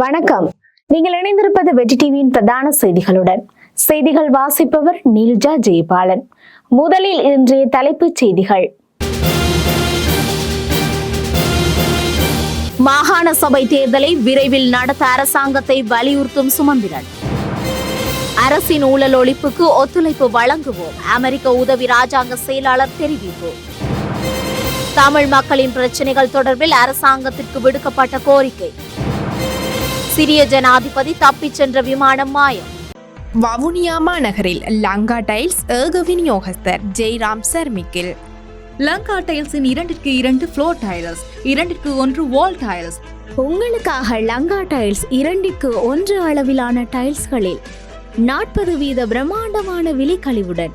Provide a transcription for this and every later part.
வணக்கம். நீங்கள் இணைந்திருப்பது வெற்றி டிவியின் பிரதான செய்திகளுடன். செய்திகள் வாசிப்பவர் நீல்ஜா ஜெயபாலன். முதலில் இன்றைய தலைப்புச் செய்திகள். மாகாண சபை தேர்தலை விரைவில் நடத்த அரசாங்கத்தை வலியுறுத்தும் சுமந்திரன். அரசின் ஊழல் ஒழிப்புக்கு ஒத்துழைப்பு வழங்குவோம். அமெரிக்க உதவி ராஜாங்க செயலாளர் தெரிவிப்பு. தமிழ் மக்களின் பிரச்சனைகள் தொடர்பில் அரசாங்கத்திற்கு விடுக்கப்பட்ட கோரிக்கை. சிரிய ஜனாதிபதி தப்பிச் சென்ற விமானம் மாயம். வவுனியா மாநகரில் லங்கா டைல்ஸ் ஏக விநியோகஸ்தர் ஜெய்ராம் சர்மிக்கில். லங்கா டைல்ஸின் இரண்டிற்கு இரண்டு ஃப்ளோர் டைல்ஸ் இரண்டிற்கு ஒன்று வால் டைல்ஸ் உங்களுக்காக லங்கா டைல்ஸ் இரண்டிற்கு ஒன்று அளவிலான டைல்ஸ்களில் நாற்பது வீத பிரம்மாண்டமான விலைக்கழிவுடன்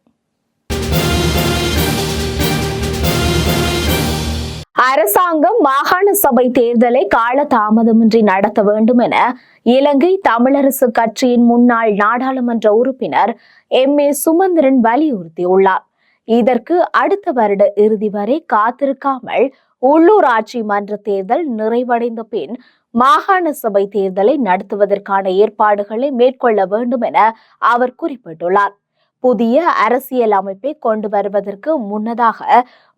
அரசாங்கம் மாகாண சபை தேர்தலை கால தாமதமின்றி நடத்த வேண்டும் என இலங்கை தமிழரசு கட்சியின் முன்னாள் நாடாளுமன்ற உறுப்பினர் எம். ஏ. சுமந்திரன் வலியுறுத்தியுள்ளார். இதற்கு அடுத்த வருட இறுதி வரை காத்திருக்காமல் உள்ளூராட்சி மன்ற தேர்தல் நிறைவடைந்த பின் மாகாண சபை தேர்தலை நடத்துவதற்கான ஏற்பாடுகளை மேற்கொள்ள வேண்டும் என அவர் குறிப்பிட்டுள்ளார். புதிய அரசியல் அமைப்பை கொண்டு வருவதற்கு முன்னதாக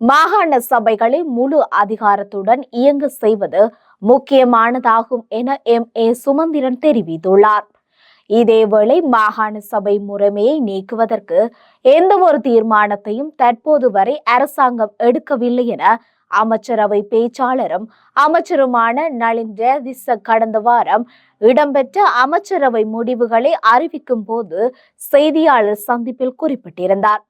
மாகாண சபைகளை முழு அதிகாரத்துடன் இயங்க செய்வது முக்கியமானதாகும் என எம். ஏ. சுமந்திரன் தெரிவித்துள்ளார். இதேவேளை மாகாண சபை முறைமையை நீக்குவதற்கு எந்த ஒரு தீர்மானத்தையும் தற்போது வரை அரசாங்கம் எடுக்கவில்லை என அமைச்சரவை பேச்சாளரும் அமைச்சருமான நளின் ஜெயதிச கடந்த வாரம் இடம்பெற்ற அமைச்சரவை முடிவுகளை அறிவிக்கும் போது செய்தியாளர் சந்திப்பில் குறிப்பிட்டிருந்தார்.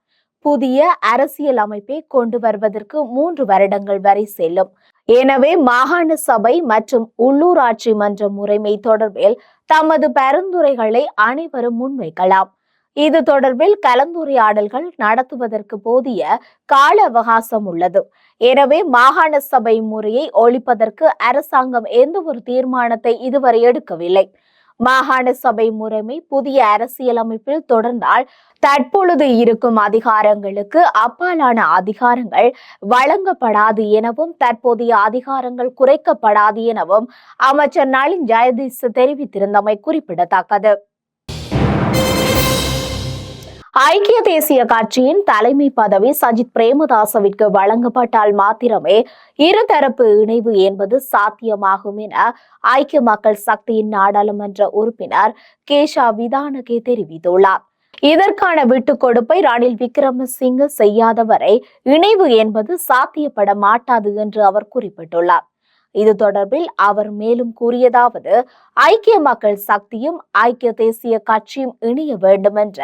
புதிய அரசியல் அமைப்பை கொண்டு வருவதற்கு மூன்று வருடங்கள் வரை செல்லும். எனவே மாகாண சபை மற்றும் உள்ளூராட்சி மன்ற முறைமை தொடர்பில் தமது பரிந்துரைகளை அனைவரும் முன்வைக்கலாம். இது தொடர்பில் கலந்துரையாடல்கள் நடத்துவதற்கு போதிய கால அவகாசம் உள்ளது. எனவே மாகாண சபை முறையை ஒழிப்பதற்கு அரசாங்கம் எந்த ஒரு தீர்மானத்தை இதுவரை எடுக்கவில்லை. மாகாண சபை முறைமை புதிய அரசியலமைப்பில் தொடர்ந்தால் தற்பொழுது இருக்கும் அதிகாரங்களுக்கு அப்பாலான அதிகாரங்கள் வழங்கப்படாது எனவும் தற்போதைய அதிகாரங்கள் குறைக்கப்படாது எனவும் அமைச்சர் நளின் ஜெயதீஸ் தெரிவித்திருந்தமை குறிப்பிடத்தக்கது. ஐக்கிய தேசிய கட்சியின் தலைமை பதவி சஜித் பிரேமதாசவிற்கு வழங்கப்பட்டால் மாத்திரமே இருதரப்பு இணைவு என்பது சாத்தியமாகும் என ஐக்கிய மக்கள் சக்தியின் நாடாளுமன்ற உறுப்பினர் கேஷா விதானகே தெரிவித்துள்ளார். இதற்கான விட்டுக் கொடுப்பை ரணில் விக்ரமசிங்க செய்யாதவரை இணைவு என்பது சாத்தியப்பட மாட்டாது என்று அவர் குறிப்பிட்டுள்ளார். இது தொடர்பில் அவர் மேலும் கூறியதாவது ஐக்கிய மக்கள் சக்தியும் ஐக்கிய தேசிய கட்சியும் இணைய வேண்டும் என்ற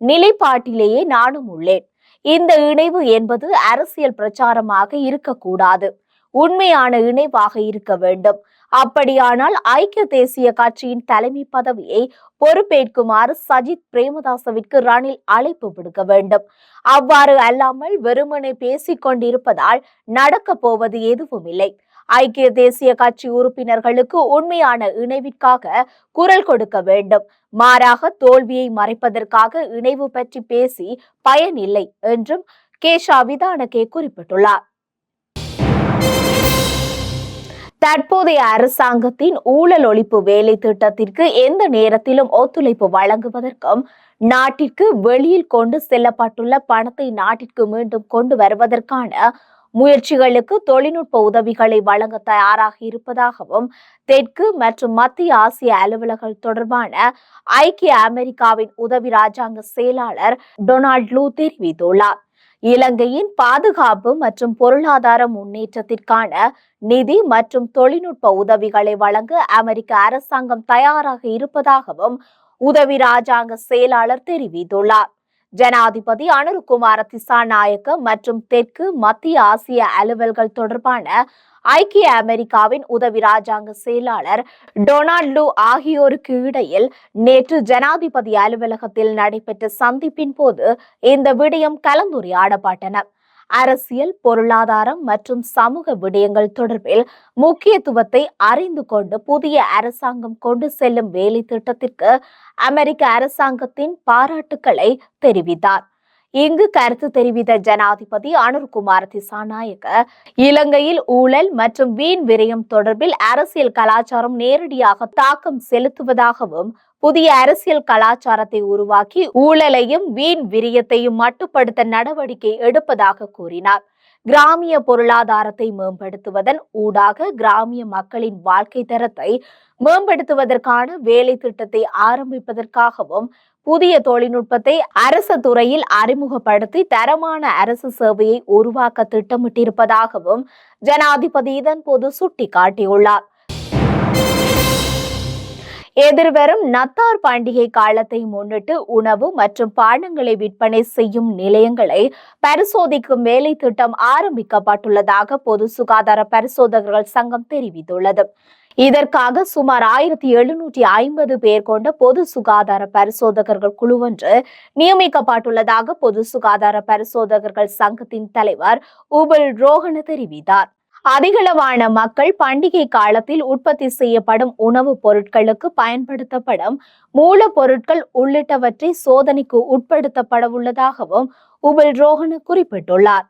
நிலைப்பாட்டிலேயே நானும் உள்ளேன். இந்த இணைவு என்பது அரசியல் பிரச்சாரமாக இருக்கக்கூடாது. உண்மையான இணைவாக இருக்க வேண்டும். அப்படியானால் ஐக்கிய தேசிய கட்சியின் தலைமை பதவியை பொறுப்பேற்குமாறு சஜித் பிரேமதாசவிற்கு ரணில் அழைப்பு விடுக்க வேண்டும். அவ்வாறு அல்லாமல் வெறுமனை பேசிக் கொண்டிருப்பதால் நடக்கப் போவது எதுவும் இல்லை ஐக்கிய தேசிய கட்சி உறுப்பினர்களுக்கு உண்மையான இணைவிற்காக குரல் கொடுக்க வேண்டும். மாறாக தோல்வியை மறைப்பதற்காக இணைவு பற்றி பேசி பயனில்லை என்றும் கேஷா விதானகே குறிப்பிட்டுள்ளார். தற்போதைய அரசாங்கத்தின் ஊழல் ஒழிப்பு வேலை திட்டத்திற்கு எந்த நேரத்திலும் ஒத்துழைப்பு வழங்குவதற்கும் நாட்டிற்கு வெளியில் கொண்டு செல்லப்பட்டுள்ள பணத்தை நாட்டிற்கு மீண்டும் கொண்டு வருவதற்கான முயற்சிகளுக்கு தொழில்நுட்ப உதவிகளை வழங்க தயாராக இருப்பதாகவும் தெற்கு மற்றும் மத்திய ஆசிய அலுவலர்கள் தொடர்பான ஐக்கிய அமெரிக்காவின் உதவி ராஜாங்க செயலாளர் டொனால்ட் லூ தெரிவித்துள்ளார். இலங்கையின் பாதுகாப்பு மற்றும் பொருளாதார முன்னேற்றத்திற்கான நிதி மற்றும் தொழில்நுட்ப உதவிகளை வழங்க அமெரிக்க அரசாங்கம் தயாராக இருப்பதாகவும் உதவி ராஜாங்க செயலாளர் தெரிவித்துள்ளார். ஜனாதிபதி அனுருகுமார திசாநாயக்க மற்றும் தெற்கு மத்திய ஆசிய அலுவல்கள் தொடர்பான ஐக்கிய அமெரிக்காவின் உதவி ராஜாங்க செயலாளர் டொனால்ட் லூ ஆகியோருக்கு இடையில் நேற்று ஜனாதிபதி அலுவலகத்தில் நடைபெற்ற சந்திப்பின் போது இந்த விடயம் கலந்துரையாடப்பட்டன. அரசியல் பொருளாதாரம் மற்றும் சமூக விடயங்கள் தொடர்பில் முக்கியத்துவத்தை அறிந்து கொண்டு புதிய அரசாங்கம் கொண்டு செல்லும் வேலை திட்டத்திற்கு அமெரிக்க அரசாங்கத்தின் பாராட்டுக்களை தெரிவித்தார். இங்கு கருத்து தெரிவித்த ஜனாதிபதி அனுர்குமார் திசாநாயக்க இலங்கையில் ஊழல் மற்றும் வீண் விரயம் தொடர்பில் அரசியல் கலாச்சாரம் நேரடியாக தாக்கம் செலுத்துவதாகவும் புதிய அரசியல் கலாச்சாரத்தை உருவாக்கி ஊழலையும் வீண் விரியத்தையும் மட்டுப்படுத்த நடவடிக்கை எடுப்பதாக கூறினார். கிராமிய பொருளாதாரத்தை மேம்படுத்துவதன் ஊடாக கிராமிய மக்களின் வாழ்க்கை தரத்தை மேம்படுத்துவதற்கான வேலை திட்டத்தை ஆரம்பிப்பதற்காகவும் புதிய தொழில்நுட்பத்தை அரசு துறையில் அறிமுகப்படுத்தி தரமான அரசு சேவையை உருவாக்க திட்டமிட்டிருப்பதாகவும் ஜனாதிபதி இதன் போது சுட்டிக்காட்டியுள்ளார். எதிர்வரும் நத்தார் பண்டிகை காலத்தை முன்னிட்டு உணவு மற்றும் பானங்களை விற்பனை செய்யும் நிலையங்களை பரிசோதிக்கும் வேலை திட்டம் ஆரம்பிக்கப்பட்டுள்ளதாக பொது சுகாதார பரிசோதகர்கள் சங்கம் தெரிவித்துள்ளது. இதற்காக சுமார் ஆயிரத்தி எழுநூற்றி ஐம்பது பேர் கொண்ட பொது சுகாதார பரிசோதகர்கள் குழுவொன்று நியமிக்கப்பட்டுள்ளதாக பொது சுகாதார பரிசோதகர்கள் சங்கத்தின் தலைவர் உபல் ரோஹன தெரிவித்தார். அதிகளவான மக்கள் பண்டிகை காலத்தில் உற்பத்தி செய்யப்படும் உணவுப் பொருட்களுக்கு பயன்படுத்தப்படும் மூலப்பொருட்கள் உள்ளிட்டவற்றை சோதனைக்கு உட்படுத்தப்பட உள்ளதாகவும் உபல் ரோஹன குறிப்பிட்டுள்ளார்.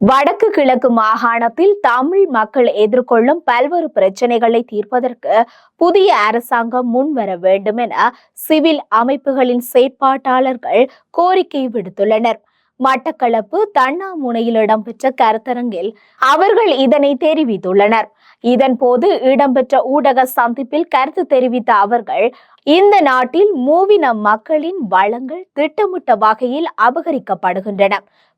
வடக்கு கிழக்கு மாகாணத்தில் தமிழ் மக்கள் எதிர்கொள்ளும் பல்வேறு பிரச்சனைகளை தீர்ப்பதற்கு புதிய அரசாங்கம் முன்வர வேண்டும் என சிவில் அமைப்புகளின் செயற்பாட்டாளர்கள் கோரிக்கை விடுத்துள்ளனர். மட்டக்களப்பு தண்ணாமுனையில் இடம்பெற்ற கருத்தரங்கில் அவர்கள் இதனை தெரிவித்துள்ளனர். இதன் போது இடம்பெற்ற ஊடக சந்திப்பில் கருத்து தெரிவித்த அவர்கள் இந்த நாட்டில் மூவின மக்களின் வளங்கள் திட்டமிட்ட வகையில் அபகரிக்கப்படுகின்றன.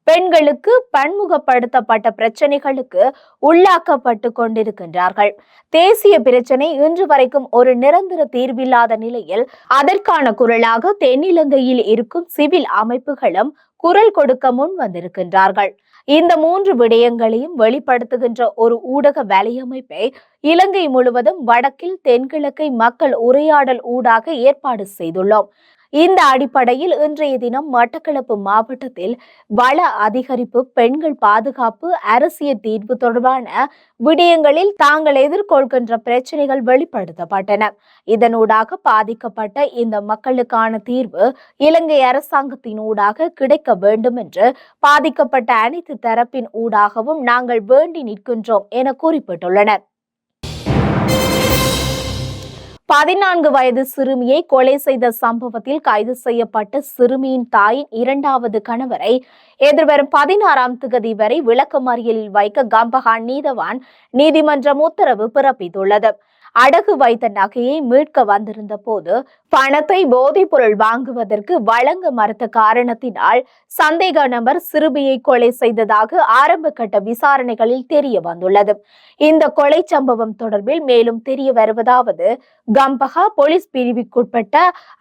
பெண்களுக்கு பன்முகப்படுத்தப்பட்ட பிரச்சனைகளுக்கு உள்ளாக்கப்பட்டு கொண்டிருக்கின்றார்கள். தேசிய பிரச்சனை இன்று வரைக்கும் ஒரு நிரந்தர தீர்வில்லாத நிலையில் அதற்கான குரலாக தென்னிலங்கையில் இருக்கும் சிவில் அமைப்புகளும் குரல் கொடுக்க முன் வந்திருக்கின்றார்கள். இந்த மூன்று விடயங்களையும் வெளிப்படுத்துகின்ற ஒரு ஊடக வலையமைப்பை இலங்கை முழுவதும் வடக்கில் தென்கிழக்கை மக்கள் உரையாடல் ஊடாக ஏற்பாடு செய்துள்ளோம். இந்த அடிப்படையில் இன்றைய தினம் மட்டக்களப்பு மாவட்டத்தில் வள அதிகரிப்பு பெண்கள் பாதுகாப்பு அரசியல் தீர்வு தொடர்பான விடயங்களில் தாங்கள் எதிர்கொள்கின்ற பிரச்சனைகள் வெளிப்படுத்தப்பட்டன. இதனூடாக பாதிக்கப்பட்ட இந்த மக்களுக்கான தீர்வு இலங்கை அரசாங்கத்தின் ஊடாக கிடைக்க வேண்டும் என்று பாதிக்கப்பட்ட அனைத்து தரப்பின் ஊடாகவும் நாங்கள் வேண்டி நிற்கின்றோம் என குறிப்பிட்டுள்ளனர். பதினான்கு வயது சிறுமியை கொலை செய்த சம்பவத்தில் கைது செய்யப்பட்ட சிறுமியின் தாயின் இரண்டாவது கணவரை எதிர்வரும் பதினாறாம் திகதி வரை விளக்கமறியலில் வைக்க கம்பஹான் நீதவான் நீதிமன்றம் உத்தரவு பிறப்பித்துள்ளது. அடகு வைத்த நகையை மீட்க வந்திருந்த போது பணத்தை போதைப் பொருள் வாங்குவதற்கு வழங்க மறுத்த காரணத்தினால் சந்தேக நபர் சிறுமியை கொலை செய்ததாக ஆரம்ப கட்ட விசாரணைகளில் தெரிய வந்துள்ளது. இந்த கொலை சம்பவம் தொடர்பில் மேலும் தெரிய வருவதாவது கம்பஹா போலீஸ் பிரிவுக்குட்பட்ட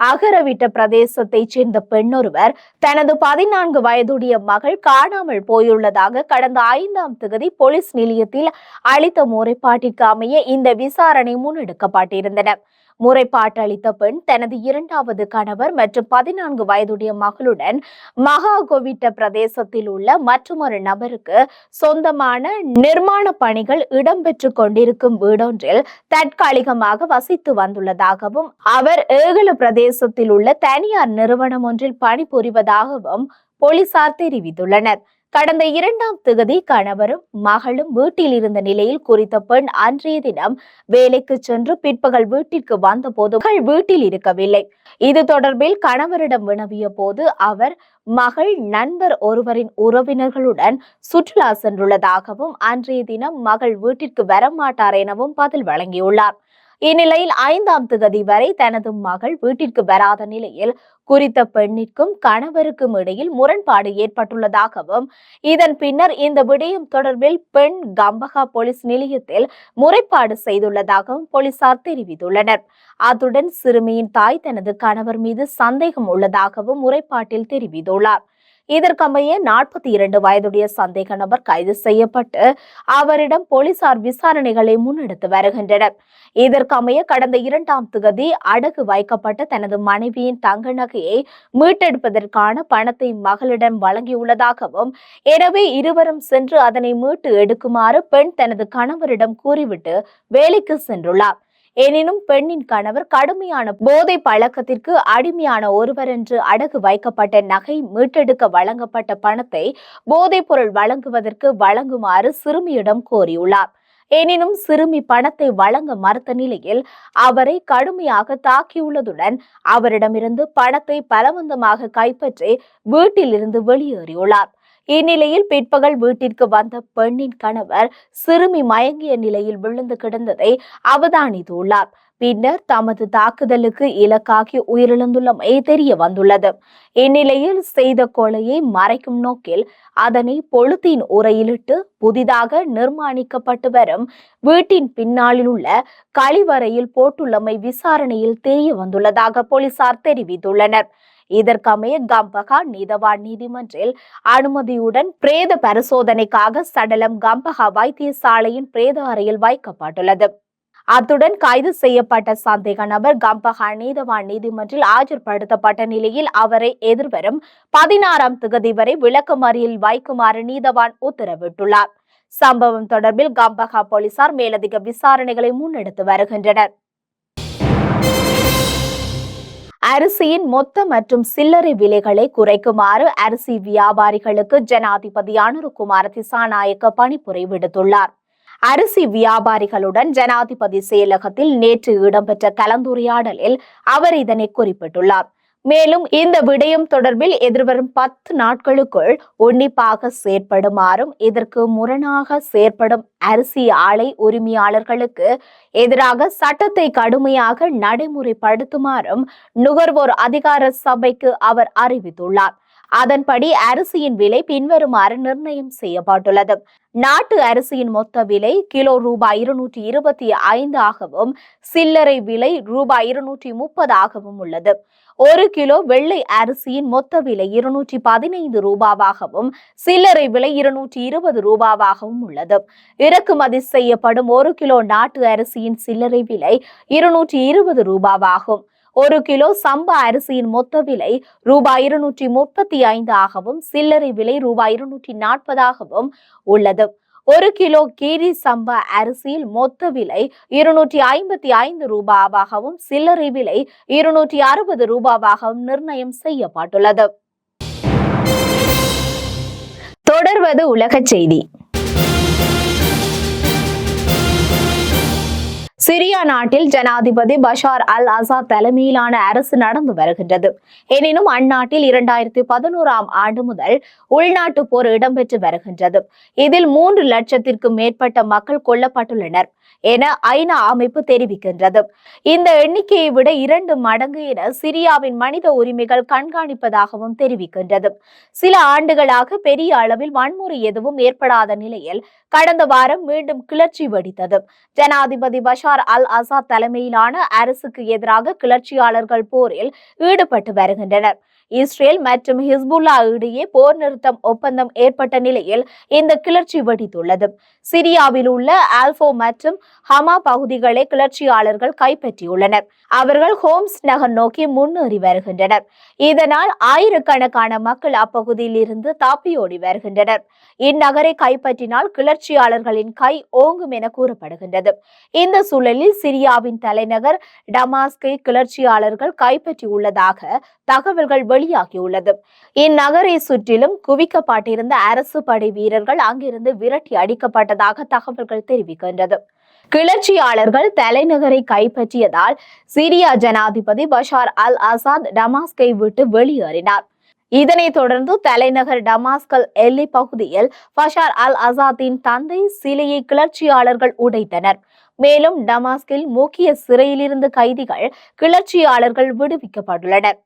அகரவிட்ட பிரதேசத்தைச் சேர்ந்த பெண்ணொருவர் தனது பதினான்கு வயதுடைய மகள் காணாமல் போயுள்ளதாக கடந்த ஐந்தாம் தேதி போலீஸ் நிலையத்தில் அளித்த முறைப்பாட்டிற்கு அமைய இந்த விசாரணை முன்னெடுக்கப்பட்டிருந்தன. முறைப்பாட்டு அளித்த பெண் தனது இரண்டாவது கணவர் மற்றும் பதினான்கு வயதுடைய மகளுடன் மகாகோவிட்ட பிரதேசத்தில் உள்ள மற்றொரு நபருக்கு சொந்தமான நிர்மாண பணிகள் இடம்பெற்று கொண்டிருக்கும் வீடொன்றில் தற்காலிகமாக வசித்து வந்துள்ளதாகவும் அவர் ஏகல பிரதேசத்தில் உள்ள தனியார் நிறுவனம் ஒன்றில் பணிபுரிவதாகவும் போலீசார் தெரிவித்துள்ளனர். கடந்த இரண்டாம் திகதி கணவரும் மகளும் வீட்டில் இருந்த நிலையில் குறித்த பெண் அன்றைய தினம் வேலைக்கு சென்று பிற்பகல் வீட்டிற்கு வந்தபோது மகள் வீட்டில் இருக்கவில்லை. இது தொடர்பில் கணவரிடம் வினவிய போது அவர் மகள் நண்பர் ஒருவரின் உறவினர்களுடன் சுற்றுலா சென்றுள்ளதாகவும் அன்றைய தினம் மகள் வீட்டிற்கு வரமாட்டார் எனவும் பதில் வழங்கியுள்ளார். இந்நிலையில் ஐந்தாம் திகதி வரை தனது மகள் வீட்டிற்கு வராத நிலையில் குறித்த பெண்ணிற்கும் கணவருக்கும் இடையில் முரண்பாடு ஏற்பட்டுள்ளதாகவும் இதன் பின்னர் இந்த விடயம் தொடர்பில் பெண் கம்பகா போலீஸ் நிலையத்தில் முறைப்பாடு செய்துள்ளதாகவும் போலீசார் தெரிவித்துள்ளனர். அத்துடன் சிறுமியின் தாய் தனது கணவர் மீது சந்தேகம் உள்ளதாகவும் முறைப்பாட்டில் தெரிவித்துள்ளார். இதற்கமைய நாற்பத்தி இரண்டு வயதுடைய சந்தேக நபர் கைது செய்யப்பட்டு அவரிடம் போலீசார் விசாரணைகளை முன்னெடுத்து வருகின்றனர். இதற்கமைய கடந்த இரண்டாம் திகதி அடகு வைக்கப்பட்ட தனது மனைவியின் தங்க நகையை மீட்டெடுப்பதற்கான பணத்தை மகளிடம் வழங்கியுள்ளதாகவும் எனவே இருவரும் சென்று அதனை மீட்டு எடுக்குமாறு பெண் தனது கணவரிடம் கூறிவிட்டு வேலைக்கு சென்றுள்ளார். எனினும் பெண்ணின் கணவர் கடுமையான போதை பழக்கத்திற்கு அடிமையான ஒருவர் என்று அடகு வைக்கப்பட்ட நகை மீட்டெடுக்க வழங்கப்பட்ட பணத்தை போதைப் பொருள் வழங்குவதற்கு வழங்குமாறு சிறுமியிடம் கோரியுள்ளார். எனினும் சிறுமி பணத்தை வழங்க மறுத்த நிலையில் அவரை கடுமையாக தாக்கியுள்ளதுடன் அவரிடமிருந்து பணத்தை பலவந்தமாக கைப்பற்றி வீட்டிலிருந்து வெளியேறியுள்ளார். இந்நிலையில் பிற்பகல் வீட்டிற்கு வந்த பெண்ணின் கணவர் சிறுமி மயங்கிய நிலையில் விழுந்து கிடந்ததை அவதானித்துள்ளார். பின்னர் தமது தாக்குதலுக்கு இலக்காகி உயிரிழந்துள்ளமை தெரிய வந்துள்ளது. இந்நிலையில் செய்த கொலையை மறைக்கும் நோக்கில் அதனை பொழுத்தின் உரையிலிட்டு புதிதாக நிர்மாணிக்கப்பட்டு வரும் வீட்டின் பின்னாளில் உள்ள கழிவறையில் போட்டுள்ளமை விசாரணையில் தெரிய வந்துள்ளதாக போலீசார் தெரிவித்துள்ளனர். இதற்கமைய கம்பகா நீதவான் நீதிமன்றில் அனுமதியுடன் பிரேத பரிசோதனைக்காக சடலம் கம்பகா வைத்தியசாலையின் பிரேத அறையில் வைக்கப்பட்டுள்ளது. அத்துடன் கைது செய்யப்பட்ட சந்தேக நபர் கம்பகா நீதவான் நீதிமன்றில் ஆஜர்படுத்தப்பட்ட நிலையில் அவரை எதிர்வரும் பதினாறாம் திகதி வரை விளக்கமறியல் வைக்குமாறு நீதவான் உத்தரவிட்டுள்ளார். சம்பவம் தொடர்பில் கம்பகா போலீசார் மேலதிக விசாரணைகளை முன்னெடுத்து வருகின்றனர். அரிசியின் மொத்த மற்றும் சில்லறை விலைகளை குறைக்குமாறு அரிசி வியாபாரிகளுக்கு ஜனாதிபதி அனுருகுமார் திசாநாயக்க பணிப்புரை விடுத்துள்ளார். அரிசி வியாபாரிகளுடன் ஜனாதிபதி செயலகத்தில் நேற்று இடம்பெற்ற கலந்துரையாடலில் அவர் இதனை குறிப்பிட்டுள்ளார். மேலும் இந்த விடயம் தொடர்பில் எதிர்வரும் பத்து நாட்களுக்குள் உன்னிப்பாக செயற்படுமாறும் இதற்கு முரணாக செயற்படும் அரிசி ஆலை உரிமையாளர்களுக்கு எதிராக சட்டத்தை கடுமையாக நடைமுறைப்படுத்துமாறும் நுகர்வோர் அதிகார சபைக்கு அவர் அறிவித்துள்ளார். அதன்படி அரிசியின் விலை பின்வருமாறு நிர்ணயம் செய்யப்பட்டுள்ளது. நாட்டு அரிசியின் மொத்த விலை கிலோ ரூபாய் இருநூற்றி இருபத்தி ஐந்து ஆகவும் சில்லறை விலை ரூபாய் இருநூற்றி முப்பதாகவும் உள்ளது. ஒரு கிலோ வெள்ளை அரிசியின் மொத்த விலை இருநூற்றி பதினைந்து ரூபாவாகவும் சில்லறை விலை இருநூற்றி இருபது ரூபாவாகவும் உள்ளது. இறக்குமதி செய்யப்படும் ஒரு கிலோ நாட்டு அரிசியின் சில்லறை விலை இருநூற்றி இருபது ரூபாவாகும். ஒரு கிலோ சம்பா அரிசியின் மொத்த விலை ரூபாய் இருநூற்றி முப்பத்தி ஐந்து ஆகவும் சில்லறை விலை ரூபாய் இருநூற்றி நாற்பதாகவும் உள்ளது. ஒரு கிலோ கீரி சம்பா அரிசியில் மொத்த விலை இருநூற்றி ஐம்பத்தி ஐந்து ரூபாவாகவும் சில்லறை விலை இருநூற்றி அறுபது ரூபாவாகவும் நிர்ணயம் செய்யப்பட்டுள்ளது. தொடர்வது உலகச் செய்தி. சிரியா நாட்டில் ஜனாதிபதி பஷார் அல் அசாத் தலைமையிலான அரசு நடந்து வருகின்றது. எனினும் அந்நாட்டில் இரண்டாயிரத்தி பதினோராம் ஆண்டு முதல் உள்நாட்டு போர் இடம்பெற்று வருகின்றது. இதில் மூன்று லட்சத்திற்கும் மேற்பட்ட மக்கள் கொல்லப்பட்டுள்ளனர் என ஐநா அமைப்பு தெரிவிக்கின்றது. இந்த எண்ணிக்கையை விட இரண்டு மடங்கு என சிரியாவின் மனித உரிமைகள் கண்காணிப்பதாகவும் தெரிவிக்கின்றது. சில ஆண்டுகளாக பெரிய அளவில் வன்முறை எதுவும் ஏற்படாத நிலையில் கடந்த வாரம் மீண்டும் கிளர்ச்சி வெடித்தது. ஜனாதிபதி பஷார் அல் அசாத் தலைமையிலான அரசுக்கு எதிராக கிளர்ச்சியாளர்கள் போரில் ஈடுபட்டு வருகின்றனர். இஸ்ரேல் மற்றும் ஹிஸ்புல்லா இடையே போர் நிறுத்தம் ஒப்பந்தம் ஏற்பட்ட நிலையில் இந்த கிளர்ச்சி வெடித்துள்ளது. சிரியாவில் உள்ள ஆல்போ மற்றும் ஹமா பகுதிகளை கிளர்ச்சியாளர்கள் கைப்பற்றியுள்ளனர். அவர்கள் ஹோம்ஸ் நகர் நோக்கி முன்னேறி வருகின்றனர். இதனால் ஆயிரக்கணக்கான மக்கள் அப்பகுதியில் இருந்து தாப்பியோடி வருகின்றனர். இந்நகரை கைப்பற்றினால் கிளர்ச்சியாளர்களின் கை ஓங்கும் என கூறப்படுகின்றது. இந்த சூழலில் சிரியாவின் தலைநகர் டமாஸ்கை கிளர்ச்சியாளர்கள் கைப்பற்றியுள்ளதாக தகவல்கள் வெளியாகியுள்ளது. இந்நகரை சுற்றிலும் குவிக்கப்பட்டிருந்த அரசு படை வீரர்கள் அங்கிருந்து விரட்டி அடிக்கப்பட்டதாக தகவல்கள் தெரிவிக்கின்றது. கிளர்ச்சியாளர்கள் தலைநகரை கைப்பற்றியதால் சிரியா ஜனாதிபதி பஷார் அல் அசாத் டமாஸ்கை விட்டு வெளியேறினார். இதனைத் தொடர்ந்து தலைநகர் டமாஸ்கல் எல்லை பகுதியில் பஷார் அல் அசாத்தின் தந்தை சிலையை கிளர்ச்சியாளர்கள் உடைத்தனர். மேலும் டமாஸ்கில் முக்கிய சிறையிலிருந்து கைதிகள் கிளர்ச்சியாளர்கள் விடுவிக்கப்பட்டுள்ளனர்.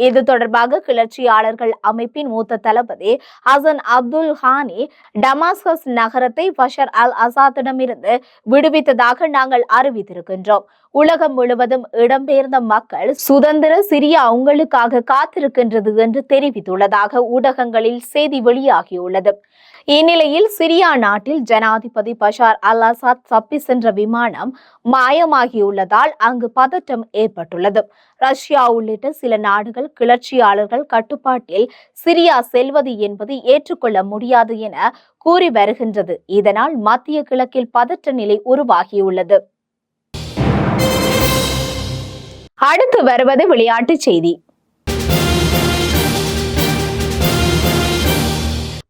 இது தொடர்பாக கிளர்ச்சியாளர்கள் அமைப்பின் மூத்த தளபதி ஹசன் அப்துல் ஹானி டமாஸ்கஸ் நகரத்தை பஷர் அல் அசாத்திடமிருந்து விடுவித்ததாக நாங்கள் அறிவித்திருக்கின்றோம். உலகம் முழுவதும் இடம்பெயர்ந்த மக்கள் சுதந்திர சிரியா உங்களுக்காக காத்திருக்கின்றது என்று தெரிவித்துள்ளதாக ஊடகங்களில் செய்தி வெளியாகியுள்ளது. இந்நிலையில் சிரியா நாட்டில் ஜனாதிபதி பஷார் அல் அசாத் தப்பி சென்ற விமானம் மாயமாகியுள்ளதால் அங்கு பதட்டம் ஏற்பட்டுள்ளது. ரஷ்யா உள்ளிட்ட சில நாடுகள் கிளர்ச்சியாளர்கள் கட்டுப்பாட்டில் சிரியா செல்வது என்பது ஏற்றுக்கொள்ள முடியாது என கூறி வருகின்றது. இதனால் மத்திய கிழக்கில் பதற்ற நிலை உருவாகியுள்ளது. அடுத்து வருவது விளையாட்டு செய்தி.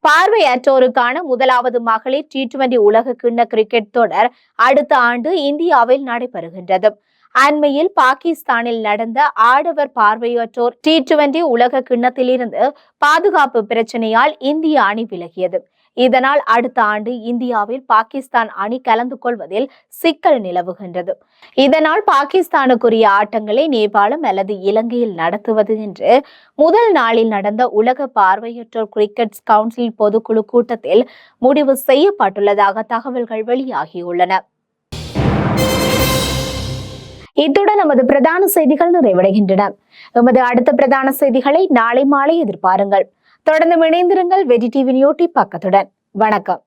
பார்வையற்றோருக்கான முதலாவது மகளிர் டி டுவெண்டி உலக கிண்ண கிரிக்கெட் தொடர் அடுத்த ஆண்டு இந்தியாவில் நடைபெறுகின்றது. அண்மையில் பாகிஸ்தானில் நடந்த ஆடவர் பார்வையற்றோர் டி டுவெண்டி உலக கிண்ணத்திலிருந்து பாதுகாப்பு பிரச்சனையால் இந்திய அணி விலகியது. இதனால் அடுத்த ஆண்டு இந்தியாவில் பாகிஸ்தான் அணி கலந்து கொள்வதில் சிக்கல் நிலவுகின்றது. இதனால் பாகிஸ்தானுக்குரிய ஆட்டங்களை நேபாளம் அல்லது இலங்கையில் நடத்துவது என்று முதல் நாளில் நடந்த உலக பார்வையற்றோர் கிரிக்கெட் கவுன்சில் பொதுக்குழு கூட்டத்தில் முடிவு செய்யப்பட்டுள்ளதாக தகவல்கள் வெளியாகியுள்ளன. இத்துடன் நமது பிரதான செய்திகள் நிறைவடைகின்றன. எமது அடுத்த பிரதான செய்திகளை நாளை மாலை எதிர்பாருங்கள். தொடர்ந்து இணைந்திருங்கள் வெஜி டிவி யூடியூப் பக்கத்துடன். வணக்கம்.